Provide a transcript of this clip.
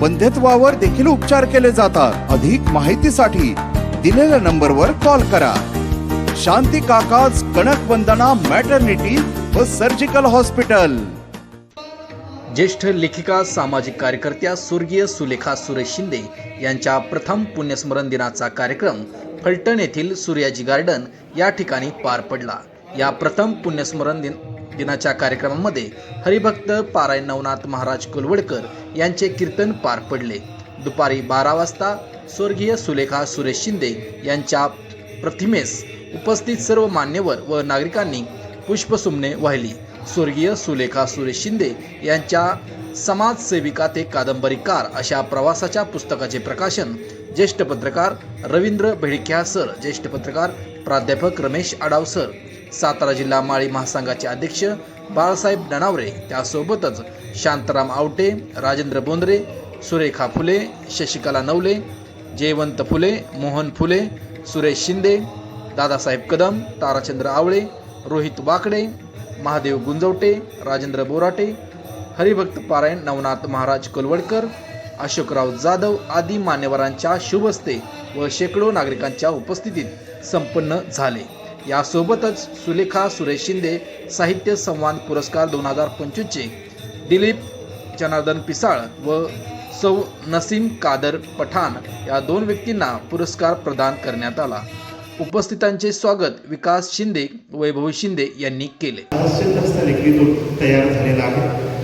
बंध्यत्वावर देखील उपचार केले जातात. अधिक माहितीसाठी दिलेल्या नंबरवर कॉल करा. शांती काकाज कणक वंदना मॅटर्निटी व सर्जिकल हॉस्पिटल ज्येष्ठ लेखिका सामाजिक कार्यकर्त्या स्वर्गीय सुलेखा सुरेश शिंदे यांच्या प्रथम पुण्यस्मरण दिनाचा कार्यक्रम फलटण येथील सूर्याजी गार्डन या ठिकाणी पार पडला. या प्रथम पुण्यस्मरण दिन दिनाच्या कार्यक्रमामध्ये हरिभक्त पारायण नवनाथ महाराज कुलवडकर यांचे कीर्तन पार पडले. दुपारी बारा वाजता स्वर्गीय सुलेखा सुरेश शिंदे यांच्या प्रतिमेस उपस्थित सर्व मान्यवर व नागरिकांनी पुष्पसुमने वाहिली. स्वर्गीय सुलेखा सुरेश शिंदे यांच्या समाजसेविका ते कादंबरीकार अशा प्रवासाच्या पुस्तकाचे प्रकाशन ज्येष्ठ पत्रकार रवींद्र भेडक्या सर ज्येष्ठ पत्रकार प्राध्यापक रमेश आडाव सर सातारा जिल्हा माळी महासंघाचे अध्यक्ष बाळासाहेब डणावरे त्यासोबतच शांताराम आवटे राजेंद्र बोंद्रे सुरेखा फुले शशिकला नवले जयवंत फुले मोहन फुले सुरेश शिंदे दादासाहेब कदम ताराचंद्र आवळे रोहित वाकडे महादेव गुंजवटे राजेंद्र बोराटे हरिभक्त पारायण नवनाथ महाराज कोलवडकर अशोकराव जाधव आदी मान्यवरांच्या शुभस्ते व शेकडो नागरिकांच्या उपस्थितीत संपन्न झाले. यासोबतच सुलेखा सुरेश शिंदे साहित्य संवाद पुरस्कार दोन हजार पंचवीसचे दिलीप जनार्दन पिसाळ व सौ नसीम कादर पठाण या दोन व्यक्तींना पुरस्कार प्रदान करण्यात आला. उपस्थितांचे स्वागत विकास शिंदे वैभव शिंदे यांनी केले. तयार झालेला आहे.